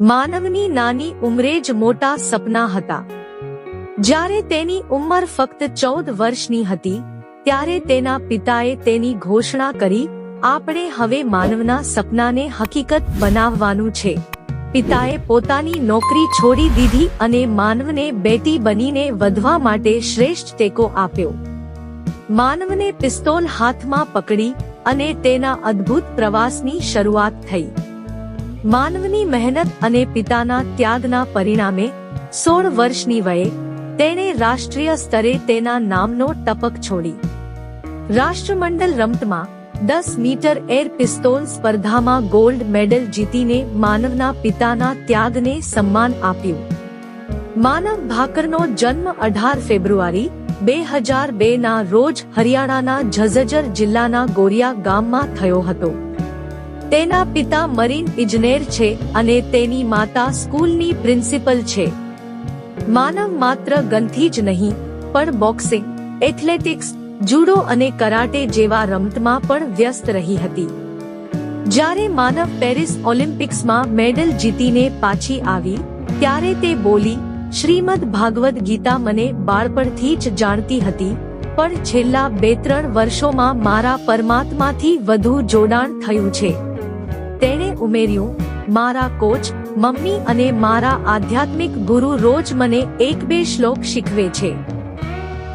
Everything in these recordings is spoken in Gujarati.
માનવની નાની ઉંમરે જ મોટા સપના હતા. જ્યારે તેની ઉંમર ફક્ત ચૌદ વર્ષની હતી, ત્યારે તેના પિતાએ તેની ઘોષણા કરી, આપણે હવે માનવના સપનાને હકીકત બનાવવાનું છે. પિતાએ પોતાની નોકરી છોડી દીધી અને માનવને બેટી બનીને વધવા માટે શ્રેષ્ઠ ટેકો આપ્યો. માનવને પિસ્તોલ હાથમાં પકડી અને તેના અદ્ભુત પ્રવાસની શરૂઆત થઈ. માનવની મહેનત અને પિતાના ત્યાગના પરિણામે સોળ વર્ષની વયે તેણે રાષ્ટ્રીય સ્તરે તેના નામનો ટપક છોડી. રાષ્ટ્રમંડળ રમતમાં દસ મીટર એર પિસ્તોલ સ્પર્ધામાં ગોલ્ડ મેડલ જીતીને માનવના પિતાના ત્યાગને સન્માન આપ્યું. માનવ ભાકરનો જન્મ અઢાર ફેબ્રુઆરી બે હજાર બે ના રોજ હરિયાણાના ઝઝજર જિલ્લાના ગોરિયા ગામમાં થયો હતો. તેના પિતા મરીન ઇજનેર છે અને તેની માતા સ્કૂલની પ્રિન્સિપલ છે. માનવ માત્ર ગનથી જ નહીં, પણ બોક્સિંગ, એથ્લેટિક્સ, જુડો અને કરાટે જેવા રમતમાં પણ વ્યસ્ત રહી હતી. જ્યારે માનવ પેરિસ ઓલિમ્પિક્સમાં મેડલ જીતીને પાછી આવી, ત્યારે તે બોલી, શ્રીમદ ભાગવત ગીતા મને બાળપણથી જ જાણતી હતી, પણ છેલ્લા બે ત્રણ વર્ષોમાં મારા પરમાત્માથી વધુ જોડાણ થયું છે. તેણે ઉમેર્યું, મારા કોચ, મમ્મી અને મારા આધ્યાત્મિક ગુરુ રોજ મને એક બે શ્લોક શીખવે છે.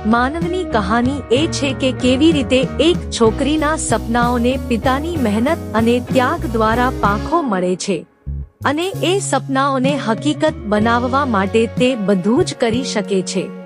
માનવની કહાની એ છે કે કેવી રીતે એક છોકરીના સપનાઓને પિતાની મહેનત અને ત્યાગ દ્વારા પાંખો મળે છે. અને એ સપનાઓને હકીકત બનાવવા માટે તે બધું જ કરી શકે છે.